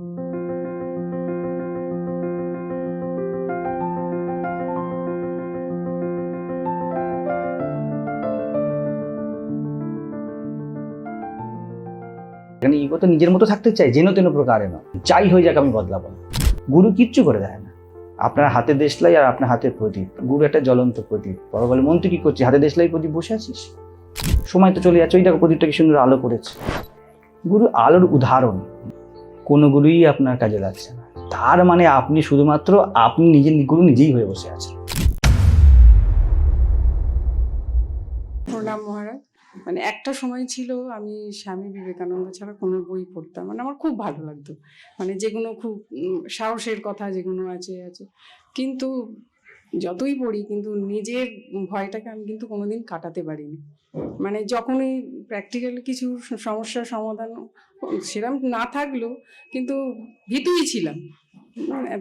এখানে ইগো তো নিজের মতো থাকতে চাই যেন তেন প্রকারে না। যাই হয়ে যাক, আমি বদলাবো গুরু কিচ্ছু করে দেয় না। আপনার হাতে দেশলাই আর আপনার হাতে প্রদীপ। গুরু একটা জ্বলন্ত প্রদীপ। বড় বলে মন তুই কি করছিস হাতে দেশলাই প্রদীপ বসে আছিস? সময় তো চলে যাচ্ছে। ওই দেখো, প্রদীপটা কি সুন্দর আলো করেছে। গুরু আলোর উদাহরণ। কোনো গুরুই আপনার কাজে লাগছে না। তার মানে আপনি শুধুমাত্র আপনি নিজের গুরু নিজেই হয়ে বসে আছেন। প্রণাম মহারাজ। মানে একটা সময় ছিল আমি স্বামী বিবেকানন্দ ছাড়া কোনো বই পড়তাম মানে আমার খুব ভালো লাগতো। মানে যেগুলো খুব সাহসের কথা যেগুলো আছে আছে। কিন্তু যতই পড়ি, কিন্তু নিজের ভয়টাকে আমি কিন্তু কোনোদিন কাটাতে পারিনি। মানে যখনই প্র্যাকটিক্যাল কিছু সমস্যার সমাধান সেরকম না থাকলেও কিন্তু ভীতুই ছিলাম।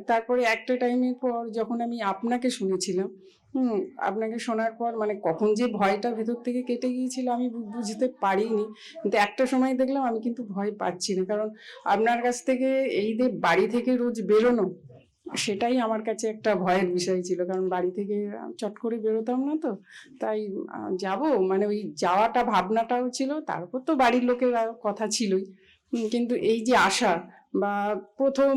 তারপরে একটা টাইমের পর যখন আমি আপনাকে শুনেছিলাম, হুম, আপনাকে শোনার পর মানে কখন যে ভয়টা ভেতর থেকে কেটে গিয়েছিল আমি বুঝতে পারিনি। কিন্তু একটা সময় দেখলাম আমি কিন্তু ভয় পাচ্ছি না। কারণ আপনার কাছ থেকে এই যে বাড়ি থেকে রোজ বেরোনো সেটাই আমার কাছে একটা ভয়ের বিষয় ছিল। কারণ বাড়ি থেকে চট করে বেরোতাম না তো, তাই যাব। মানে ওই যাওয়াটা, ভাবনাটাও ছিল। তারপর তো বাড়ির লোকের কথা ছিলই। কিন্তু এই যে আশা বা প্রথম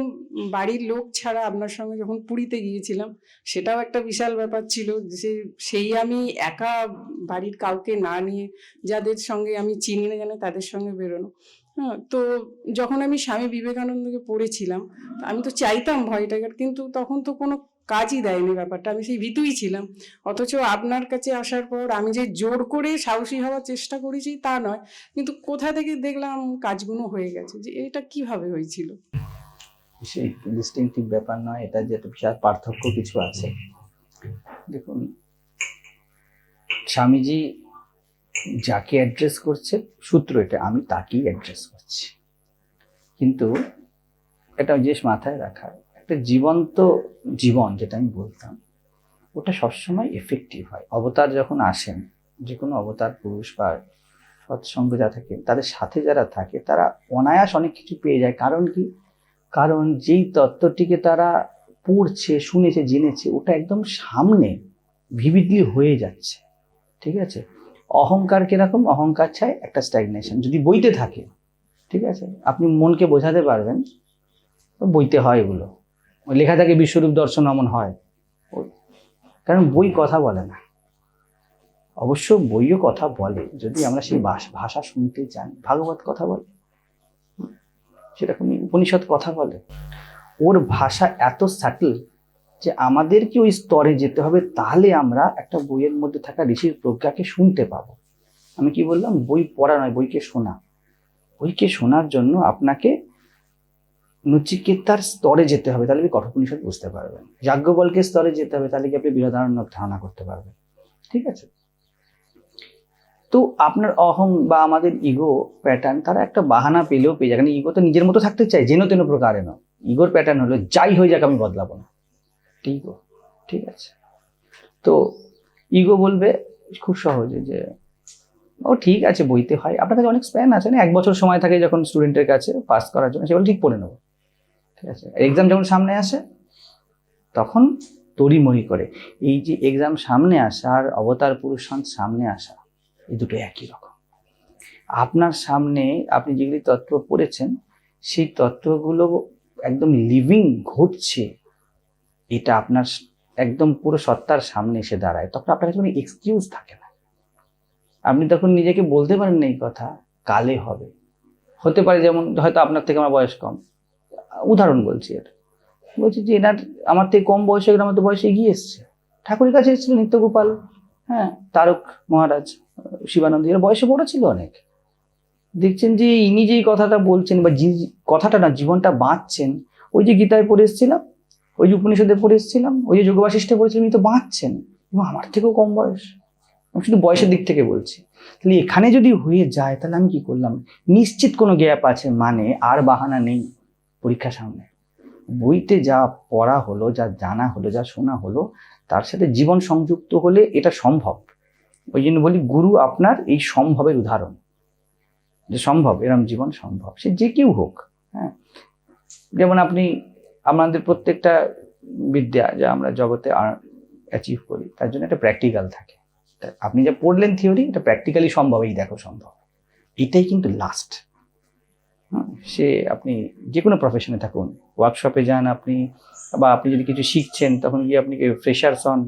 বাড়ির লোক ছাড়া আপনার সঙ্গে যখন পুরীতে গিয়েছিলাম, সেটাও একটা বিশাল ব্যাপার ছিল যে, সেই আমি একা বাড়ির কাউকে না নিয়ে যাদের সঙ্গে আমি চিনি না জানে তাদের সঙ্গে বেরোনো। হ্যাঁ তো যখন আমি স্বামী বিবেকানন্দকে পড়েছিলাম, আমি তো চাইতাম ভয়টাকে কিন্তু তখন তো কোনো কাজই দেয়নি ব্যাপারটা, আমি সেই ভীতুই ছিলাম। অথচ আপনার কাছে আসার পর আমি যে জোর করে সাহসী হওয়ার চেষ্টা করেছি তা নয়, কিন্তু কোথা থেকে দেখলাম কাজগুলো হয়ে গেছে, যে এটা কীভাবে হয়েছিল? সেই ডিস্টিংটিভ ব্যাপার নয়, এটা যে বিশাল পার্থক্য কিছু আছে। দেখুন, স্বামীজি যাকে অ্যাড্রেস করছে, সূত্র এটা, আমি তাকেই অ্যাড্রেস করছি। কিন্তু এটা জিনিস মাথায় রাখা, একটা জীবন্ত জীবন যেটা আমি বলতাম, ওটা সবসময় এফেক্টিভ হয়। অবতার যখন আসেন যে কোনো অবতার, পুরুষ বা সৎসঙ্গ যা থাকে, তাদের সাথে যারা থাকে, তারা অনায়াস অনেক কিছু পেয়ে যায়। কারণ কি? কারণ যেই তত্ত্বটিকে তারা পড়ছে, শুনেছে, জেনেছে, ওটা একদম সামনে ভিভিডলি হয়ে যাচ্ছে। ঠিক আছে? অহংকার কীরকম? অহংকার চাই একটা স্ট্যাগনেশন যদি বইতে থাকে, ঠিক আছে? আপনি মনকে বোঝাতে পারবেন বইতে হয় এগুলো। লেখা থাকে, বিশ্বরূপ দর্শন এমন হয়। কারণ বই কথা বলে না। অবশ্য বইও কথা বলে, যদি আমরা সেই ভাষ- শুনতে চাই। ভাগবত কথা বলে। সেরকমই উপনিষদ কথা বলে। ওর ভাষা এত সাটল যে আমাদেরকে ওই স্তরে যেতে হবে, তাহলে আমরা একটা বইয়ের মধ্যে থাকা ঋষির প্রজ্ঞাকে শুনতে পাবো। আমি কি বললাম? বই পড়া নয়, বইকে শোনা। বইকে শোনার জন্য আপনাকে নচিকেতার স্তরে যেতে হবে, তাহলে আপনি কঠোপনিষদ বুঝতে পারবেন। যাজ্ঞবল্কে স্তরে যেতে হবে, তাহলে কি আপনি বৃহদারণ্যক ধারণা করতে পারবেন। ঠিক আছে? তো আপনার অহং বা আমাদের ইগো প্যাটার্ন তারা একটা বাহানা পেলেও পেয়ে যায়। কারণ ইগো তো নিজের মতো থাকতে চাই যেন তেন প্রকারে না ইগোর প্যাটার্ন হলো, যাই হয়ে যাক, আমি বদলাবো না। ইগো ঠিক আছে? তো ইগো বলবে খুব সহজে যে, ও ঠিক আছে বইতে হয়। আপনার কাছে অনেক স্প্যান আছে না? এক বছর সময় থাকে যখন স্টুডেন্টের কাছে পাস করার জন্য, সে বলে, ঠিক পড়ে নেব। ঠিক আছে? এক্সাম যখন সামনে আসে, তখন তড়িমড়ি করে। এই যে এক্সাম সামনে আসা আর অবতার পুরুষ সামনে আসা, এই দুটো একই রকম। আপনার সামনে আপনি যেগুলি তত্ত্ব পড়েছেন, সেই তত্ত্বগুলো একদম লিভিং ঘটছে। এটা আপনার একদম পুরো সত্তার সামনে এসে দাঁড়ায়। তখন আপনার কাছে কোনো এক্সকিউজ থাকে না। আপনি তখন নিজেকে বলতে পারেন না এই কথা, কালে হবে। হতে পারে যেমন হয়তো আপনার থেকে আমার বয়স কম। উদাহরণ বলছি এটা। বলছি যে এনার, আমার থেকে কম বয়সে এরা আমার তো বয়সে এগিয়ে এসছে। ঠাকুরের কাছে এসেছিল নিত্যগোপাল। হ্যাঁ তারক মহারাজ, শিবানন্দ, এরা বয়সে বড় ছিল অনেক। দেখছেন যে ইনি যেই কথাটা বলছেন বা কথাটা না, জীবনটা বাঁচছেন, ওই যে গীতায় পড়ে এসেছিলাম ওই যে উপনিষদে পড়ে এসেছিলাম ওই যে যোগবাশিষ্ঠে পড়েছিলাম তো বাঁচছেন। এবং আমার থেকেও কম বয়স। আমি শুধু বয়সের দিক থেকে বলছি। তাহলে এখানে যদি হয়ে যায়, তাহলে আমি কি করলাম? নিশ্চিত কোনো গ্যাপ আছে মানে আর বাহানা নেই পরীক্ষা সামনে। বইতে যা পড়া হলো, যা জানা হলো, যা শোনা হলো, তার সাথে জীবন সংযুক্ত হলে এটা সম্ভব। ওই জন্য বলি, গুরু আপনার এই সম্ভবের উদাহরণ। যে সম্ভব, এরম জীবন সম্ভব। সে যে কেউ হোক হ্যাঁ। যেমন আপনি আমাদের প্রত্যেকটা বিদ্যা যা আমরা জগতে অ্যাচিভ করি, তার জন্য একটা প্র্যাকটিক্যাল থাকে। আপনি যা পড়লেন থিওরি এটা প্র্যাকটিক্যালি সম্ভব, এই দেখো সম্ভব। এটাই কিন্তু লাস্ট সে আপনি যে কোনো প্রফেশনে থাকুন ওয়ার্কশপে যান আপনি, বা আপনি যদি কিছু শিখছেন, তখন গিয়ে আপনি ফ্রেশার্স হন।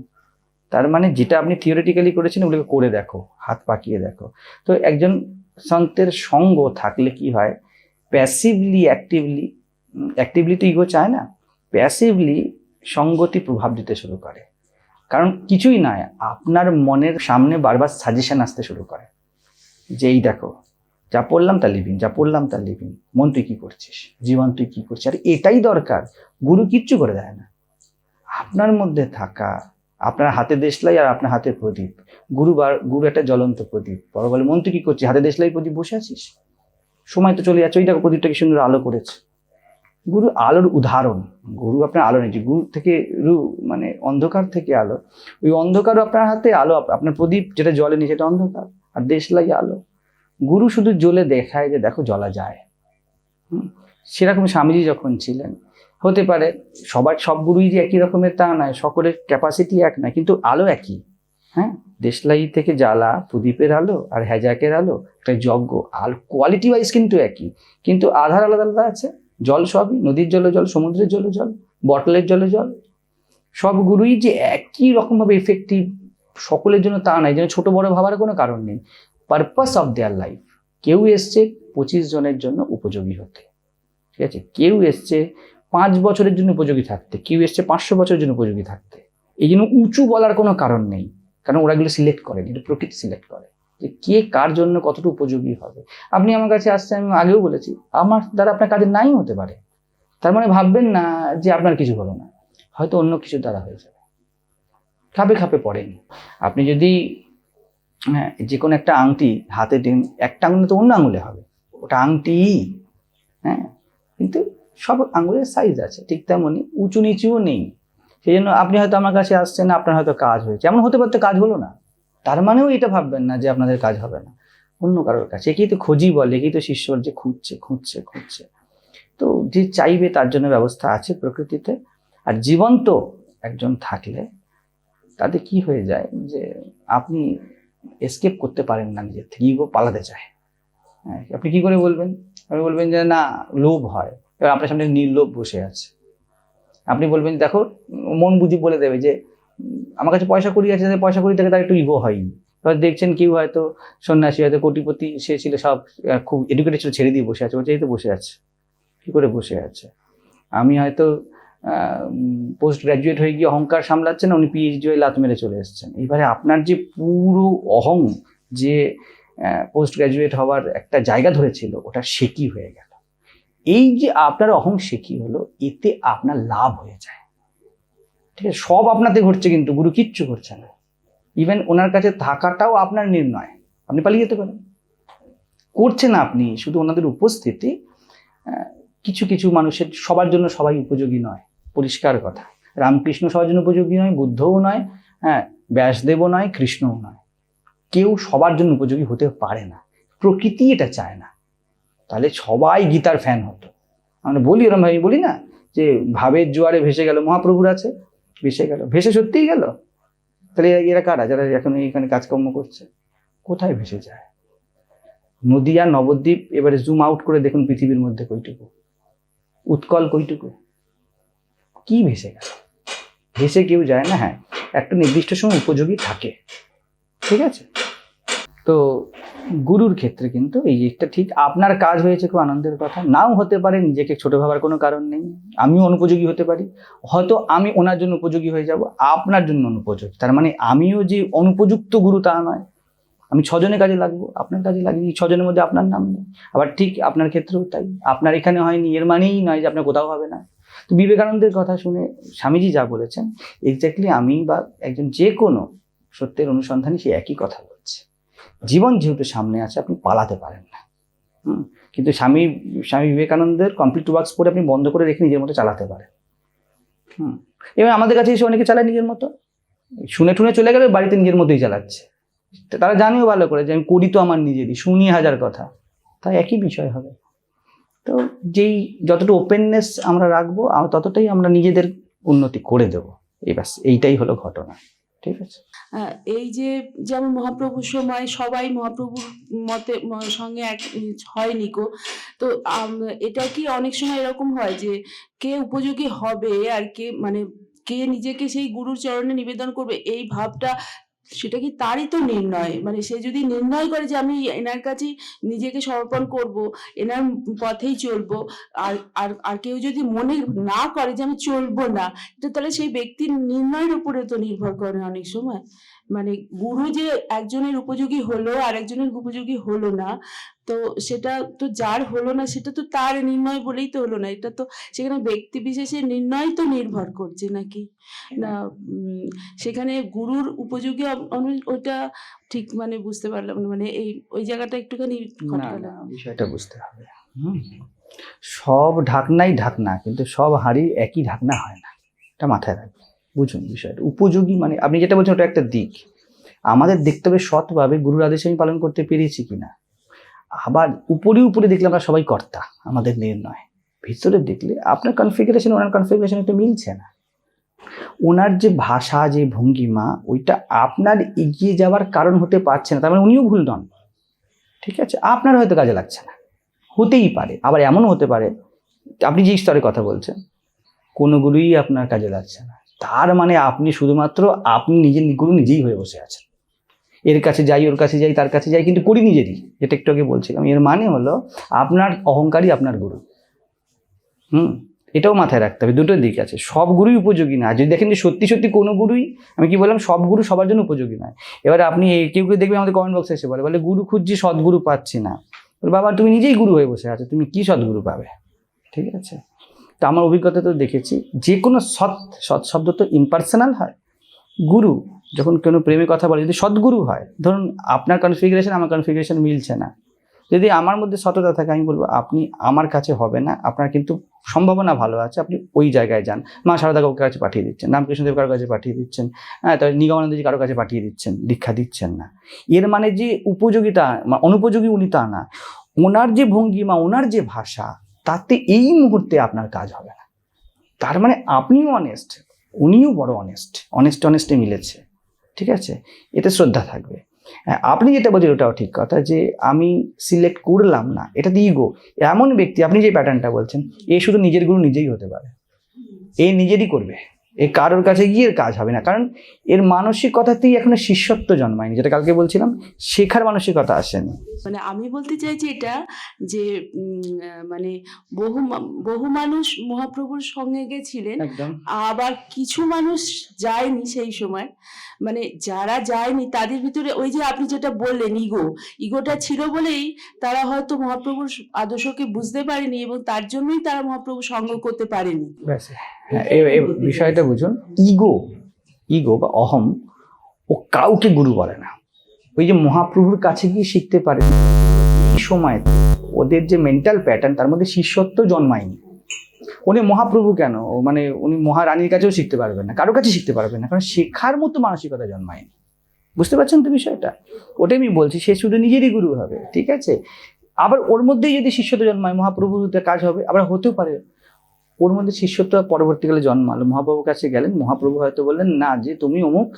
তার মানে যেটা আপনি থিওরিটিক্যালি করেছেন, ওগুলোকে করে দেখো, হাত পাকিয়ে দেখো। তো একজন সন্তের সঙ্গ থাকলে কি হয়? প্যাসিভলি অ্যাক্টিভলি অ্যাক্টিভলি তো ইগো চায় না প্যাসিভলি সঙ্গতি প্রভাব দিতে শুরু করে। কারণ কিছুই নয়, আপনার মনের সামনে বারবার সাজেশন আসতে শুরু করে। যে এই দেখো, যা পড়লাম তা লিভিং যা পড়লাম তা লিভিং মন তুই কী করছিস, জীবন তুই কী করছিস, আর এটাই দরকার, গুরু কিচ্ছু করে দেয় না। আপনার মধ্যে থাকা, আপনার হাতে দেশলাই আর আপনার হাতে প্রদীপ, গুরু বার, গুরু একটা জ্বলন্ত প্রদীপ, বড় বলে মন তুই কী করছিস, হাতে দেশলাই প্রদীপ বসে আছিস? সময় তো চলে যাচ্ছে, ওই দেখো প্রদীপটা কি সুন্দর আলো করেছে। গুরু আলোর উদাহরণ। গুরু আপনার আলো নেই গুরু থেকে রু মানে অন্ধকার থেকে আলো। ওই অন্ধকারও আপনার হাতে আলো। আপনার প্রদীপ যেটা জ্বলেনি সেটা অন্ধকার। আর দেশলাই আলো। গুরু শুধু জ্বলে দেখায় যে দেখো জ্বলা যায়। সেরকম স্বামীজি যখন ছিলেন, হতে পারে সবার, সব গুরুই যে একই রকমের তা নয়, সকলের ক্যাপাসিটি এক নয়, কিন্তু আলো একই। হ্যাঁ? দেশলাই থেকে জ্বালা, প্রদীপের আলো আর হ্যাজাকের আলো, একটা যজ্ঞ। আলো কোয়ালিটি ওয়াইজ কিন্তু একই। কিন্তু আধার আলাদা আলাদা আছে। জল সবই, নদীর জলে জল, সমুদ্রের জলে জল বটলের জলে জল। সব গুরুই যে একই রকমভাবে এফেক্টিভ সকলের জন্য তা নয়, যেন ছোট বড় ভাবার কোনো কারণ নেই। পারপাস অফ দেয়ার লাইফ কেউ এসছে পঁচিশ জনের জন্য উপযোগী হতে। ঠিক আছে? কেউ এসছে পাঁচ বছরের জন্য উপযোগী থাকতে। কেউ এসছে পাঁচশো বছরের জন্য উপযোগী থাকতে। এই জন্য উঁচু বলার কোনো কারণ নেই। কারণ ওরা এগুলো সিলেক্ট করে এটা প্রকৃতি সিলেক্ট করে। যে কে কার জন্য কতটা উপযোগী হবে। আপনি আমার কাছে আসছেন আমি আগেও বলেছি, আমার দ্বারা আপনার কাজে নাই হতে পারে। তার মানে ভাববেন না যে আপনার কিছু হলো না, হয়তো অন্য কিছু দ্বারা হয়ে যাবে। খাপে খাপে পড়েন। আপনি যদি হ্যাঁ যে কোনো একটা আংটি হাতে দিন, একটা আঙুলে তো অন্য আঙুলে হবে, ওটা আংটি হ্যাঁ কিন্তু সব আঙুলের সাইজ আছে, ঠিক তেমনই, উঁচু নিচুও নেই। সেই জন্য আপনি হয়তো আমার কাছে আসছেন, আপনার হয়তো কাজ হয়েছে, এমন হতে পারতে কাজ হলো না। তার মানেও এটা ভাববেন না যে আপনাদের কাজ হবে না। অন্য কারোর কাছে। একেই তো খোঁজি বলে একেই তো শিষ্যর যে খুঁজছে খুঁজছে খুঁজছে। তো যে চাইবে তার জন্য ব্যবস্থা আছে প্রকৃতিতে। আর জীবন্ত একজন থাকলে তাতে কি হয়ে যায় যে আপনি এসকেপ করতে পারেন না নিজের থেকে ইগো পালাতে চায়। হ্যাঁ, আপনি কি করে বলবেন? আপনি বলবেন যে না লোভ হয়। এবার আপনার সামনে নির্লোভ বসে আছে। আপনি বলবেন দেখো মন বুঝি বলে দেবে যে আমার কাছে পয়সা করি আছে, পয়সা করি থেকে তার একটু ইগো হয়নি। এবার দেখছেন কেউ হয়তো সন্ন্যাসী, হয়তো কোটিপতি, সে ছিল সব খুব এডুকেটেড ছিল, ছেড়ে দিয়ে বসে আছে, বলছে এই তো বসে আছে। কি করে বসে আছে? আমি হয়তো পোস্ট গ্র্যাজুয়েট হয়ে গিয়ে অহংকার সামলাচ্ছেন, উনি পিএইচডি হয়ে লাত মেরে চলে এসেছেন। এবারে আপনার যে পুরো অহং যে পোস্ট গ্র্যাজুয়েট হওয়ার একটা জায়গা ধরেছিল, ওটা শেকি হয়ে গেল? এই যে আপনার অহং শেকি হলো, এতে আপনার লাভ হয়ে যায়। ঠিক আছে, সব আপনাতে ঘটছে কিন্তু, গুরু কিচ্ছু করছে না। ইভেন ওনার কাছে থাকাটাও আপনার নির্ণয়। আপনি পালিয়ে যেতে পারেন। করছেন আপনি, শুধু ওনাদের উপস্থিতি কিছু কিছু মানুষের, সবার জন্য সবাই উপযোগী নয়, পরিষ্কার কথা। রামকৃষ্ণ সবার জন্য উপযোগী নয়, বুদ্ধও নয় হ্যাঁ ব্যাসদেবও নয়, কৃষ্ণও নয়। কেউ সবার জন্য উপযোগী হতে পারে না, প্রকৃতি এটা চায় না। তাহলে সবাই গীতার ফ্যান হতো। আমরা বলি ওরম ভাই বলি না যে ভাবের জোয়ারে ভেসে গেল মহাপ্রভুর আছে। ভেসে গেল। ভেসে সত্যিই গেল? তাহলে এরা- কারা? যারা এখন এখানে কাজকর্ম করছে। কোথায় ভেসে যায়? নদিয়া, নবদ্বীপ, এবারে জুম আউট করে দেখুন পৃথিবীর মধ্যে কইটুকু। উৎকল কইটুকু। কি ভেসে গেল? ভেসে কেউ যায় না হ্যাঁ। একটা নির্দিষ্ট সময় উপযোগী থাকে। ঠিক আছে? তো গুরুর ক্ষেত্রে কিন্তু এই জিনিসটা ঠিক আপনার কাজ হয়েছে খুব আনন্দের কথা। নাও হতে পারে, নিজেকে ছোট ভাবার কোনো কারণ নেই। আমিও অনুপযোগী হতে পারি। হয়তো আমি ওনার জন্য উপযোগী হয়ে যাব, আপনার জন্য অনুপযোগী। তার মানে আমিও যে অনুপযুক্ত গুরু তা নয়। আমি ছজনের কাজে লাগবো, আপনার কাজে লাগি ছজনের মধ্যে আপনার নাম নেই। আবার ঠিক আপনার ক্ষেত্রেও তাই। আপনার এখানে হয়নি, এর মানেই নয় যে আপনার কোথাও হবে না। তো বিবেকানন্দের কথা শুনে স্বামীজি যা বলেছেন এক্স্যাক্টলি আমি বা একজন যে কোনো সত্যের অনুসন্ধানে সে একই কথা জীবন যেহেতু সামনে আছে, আপনি পালাতে পারেন না। কিন্তু স্বামী স্বামী বিবেকানন্দের কমপ্লিট ওয়ার্কস পরে আপনি বন্ধ করে রেখে নিজের মতো চালাতে পারেন। হুম? এবার আমাদের কাছে এসে অনেকে চালায় নিজের মতো। শুনে টুনে চলে গেলে বাড়িতে নিজের মতোই চালাচ্ছে। তারা জানেও ভালো করে যে আমি করি তো আমার নিজেরই, শুনি হাজার কথা। তাই একই বিষয় হবে। তো যেই যতটা ওপেননেস আমরা রাখব ততটাই আমরা নিজেদের উন্নতি করে দেবো। এই ব্যাস, এইটাই হলো ঘটনা। ঠিক আছে। এই যে যেমন মহাপ্রভুর সময় সবাই মহাপ্রভুর মতে, সঙ্গে এক হয় হয়নি কো তো এটা কি অনেক সময় এরকম হয় যে কে উপযোগী হবে আর কে মানে কে নিজেকে সেই গুরুর চরণে নিবেদন করবে? এই ভাবটা সেটা কি তারই তো নির্ণয়? মানে সে যদি নির্ণয় করে যে আমি এনার কাছে নিজেকে সমর্পণ করব, এনার পথেই চলবো, আর আর আর কেউ যদি মনে না করে যে আমি চলবো না, এটা তাহলে সেই ব্যক্তির নির্ণয়ের উপরে তো নির্ভর করে অনেক সময়। মানে গুরু যে একজনের উপযোগী হলো আর একজনের উপযোগী হলো না তো সেটা তো যার হলো না সেটা তো তার নির্ণয় বলেই তো হলো না। এটা তো সেখানে ব্যক্তি বিশেষের নির্ণয় তো নির্ভর করছে নাকি? না সেখানে গুরুর উপযোগী ওটা ঠিক মানে বুঝতে পারলাম না। মানে এই ওই জায়গাটা একটুখানি বিষয়টা বুঝতে হবে। সব ঢাকনাই ঢাকনা কিন্তু সব হাড়ি একই ঢাকনা হয় না। এটা মাথায় রাখবেন বুঝুন বিষয়টা। উপযোগী মানে আপনি যেটা বলছেন ওটা একটা দিক। আমাদের দেখতে হবে সৎভাবে গুরুর আদেশ আমি পালন করতে পেরেছি কিনা। আবার উপরে উপরে দেখলে আমরা সবাই কর্তা, আমাদের নির্ণয় ভিতরে দেখলে আপনার কনফিগারেশন ওনার কনফিগারেশন একটু মিলছে না। ওনার যে ভাষা, যে ভঙ্গিমা, ওইটা আপনার এগিয়ে যাওয়ার কারণ হতে পারছে না, তার মানে উনিও ভুল নন। ঠিক আছে? আপনার হয়তো কাজে লাগছে না। হতেই পারে, আবার এমনও হতে পারে, আপনি যে স্তরে কথা বলছেন, কোনোগুলোই আপনার কাজে লাগছে না। তার মানে আপনি শুধুমাত্র আপনি নিজের গুরু নিজেই হয়ে বসে আছেন। এর কাছে যাই, ওর কাছে যাই, তার কাছে যাই, কিন্তু করি নিজেরই যেটা একটু আগে বলছিলাম। এর মানে হলো আপনার অহংকারই আপনার গুরু। হুম? এটাও মাথায় রাখতে হবে দুটো দিক আছে। সব গুরুই উপযোগী না। যদি দেখেন যে সত্যি সত্যি কোনো গুরুই, আমি কি বললাম, সব গুরু সবার জন্য উপযোগী নয়। এবারে আপনি কেউ কেউ দেখবে আমাদের কমেন্ট বক্সে এসে বলে বলে, গুরু খুঁজছি, সদ্গুরু পাচ্ছি না। বাবা, তুমি নিজেই গুরু হয়ে বসে আছো, তুমি কি সদ্গুরু পাবে? ঠিক আছে? তো আমার অভিজ্ঞতা তো দেখেছি যে কোনো সৎ সৎ শব্দ তো ইম্পার্সোনাল হয়। গুরু, যখন কোনো প্রেমে কথা বলে, যদি সদ্গুরু হয়, ধরুন আপনার কনফিগারেশন আমার কনফিগারেশন মিলছে না। যদি আমার মধ্যে সততা থাকে, আমি বলব, আপনি আমার কাছে হবে না, আপনার কিন্তু সম্ভাবনা ভালো আছে, আপনি ওই জায়গায় যান। মা সারদা কাউকে কাছে পাঠিয়ে দিচ্ছেন, রামকৃষ্ণদেব কারোর কাছে পাঠিয়ে দিচ্ছেন হ্যাঁ তাহলে নিগমানন্দজি কারোর কাছে পাঠিয়ে দিচ্ছেন, দীক্ষা দিচ্ছেন না। এর মানে যে উপযোগিতা মানে অনুপযোগী উনি তা না। ওনার যে ভঙ্গিমা, ওনার যে ভাষা তাতে এই মুহূর্তে আপনার কাজ হবে না। তার মানে আপনিও অনেস্ট উনিও বড় অনেস্ট অনেস্ট অনেস্টে মিলেছে, ঠিক আছে? এতে শ্রদ্ধা থাকবে। হ্যাঁ আপনি যেটা বলছেন ওটাও ঠিক কথা যে আমি সিলেক্ট করলাম না, এটা দিয়ে গো এমন ব্যক্তি, আপনি যে প্যাটার্নটা বলছেন, এ শুধু নিজের গুরু নিজেই হতে পারে। এ নিজেরই করবে। এ কারোর কাছে গিয়ে কাজ হবে না। কারণ এর মানসিকতাতেই এখনও শিষ্যত্ব জন্মায়নি যেটা কালকে বলছিলাম শেখার মানসিকতা আসেনি। মানে আমি বলতে চাইছি এটা যে মানে বহু বহু মানুষ মহাপ্রভুর সঙ্গে গেছিলেন আবার কিছু মানুষ যায়নি সেই সময়। মানে যারা যায়নি তাদের ভিতরে ওই যে আপনি যেটা বললেন ইগো ইগোটা ছিল বলেই তারা হয়তো মহাপ্রভুর আদর্শকে বুঝতে পারেনি এবং তার জন্যই তারা মহাপ্রভু সঙ্গ করতে পারেনি। হ্যাঁ বিষয়টা বুঝুন। ইগো ইগো বা অহম, ও কাউকে গুরু বলে না। ওই যে মহাপ্রভুর কাছে গিয়ে শিখতে পারে। এই সময় ওদের যে মেন্টাল প্যাটার্ন তার মধ্যে শিষ্যত্ব জন্মায়নি। উনি মহাপ্রভু কেন? মানে উনি মহারানীর কাছেও শিখতে পারবেন না, কারোর কাছে শিখতে পারবেন না, কারণ শেখার মতো মানসিকতা জন্মায়নি। বুঝতে পারছেন তো বিষয়টা? ওটাই আমি বলছি, সে শুধু নিজেরই গুরু হবে, ঠিক আছে? আবার ওর মধ্যেই যদি শিষ্যত্ব জন্মায় মহাপ্রভুতে কাজ হবে, আবার হতেও পারে। ওর মধ্যে শিষ্যত্ব পরবর্তীকালে জন্মালো। মহাপ্রভুর কাছে গেলেন, মহাপ্রভু হয়তো বললেন, না যে, তুমি অমুক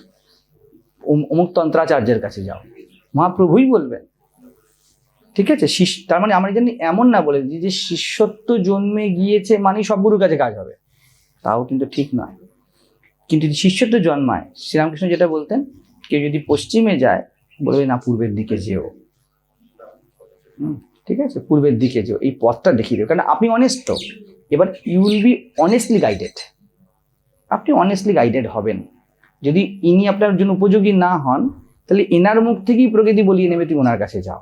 অমুক তন্ত্রাচার্যের কাছে যাও। মহাপ্রভুই বলবেন ঠিক আছে? তার মানে আমরা জানি এমন না বলে যে শিষ্যত্ব জন্মে গিয়েছে মানে সব গুরুর কাছে কাজ হবে। তাও কিন্তু ঠিক নয়। কিন্তু শিষ্যত্ব জন্মায়, শ্রীরামকৃষ্ণ যেটা বলতেন, কেউ যদি পশ্চিমে যায়, বলবে না, পূর্বের দিকে যেও। ঠিক আছে? পূর্বের দিকে যেও। এই পথটা দেখিয়ে দেবে কারণ আপনি অনেস্ট তো এবার you will be honestly guided আপনি অনেস্টলি গাইডেড হবেন। যদি ইনি আপনার জন্য উপযোগী না হন, তাহলে এনার মুখ থেকেই প্রকৃতি বলিয়ে নেবে, তুমি ওনার কাছে যাও।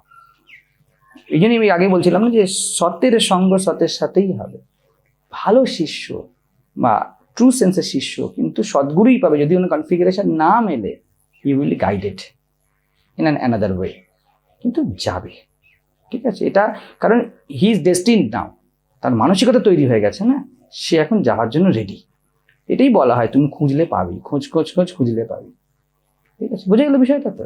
এই জন্যই আমি আগে বলছিলাম যে সত্যের সঙ্গ সতের সাথেই হবে। ভালো শিষ্য বা ট্রু সেন্সের শিষ্য কিন্তু সদ্গুরুই পাবে। যদি কোনো কনফিগারেশন না মেলে you will guided in an another way কিন্তু যাবে। ঠিক আছে? এটা কারণ হি ইজ ডেস্টিন নাও তার মানসিকতা তৈরি হয়ে গেছে না? সে এখন যাওয়ার জন্য রেডি এটাই বলা হয়, তুমি খুঁজলে পাবি। খোঁজ খোঁজ খোঁজ খুঁজলে পাবি। ঠিক আছে? বুঝে গেল বিষয়টা তো?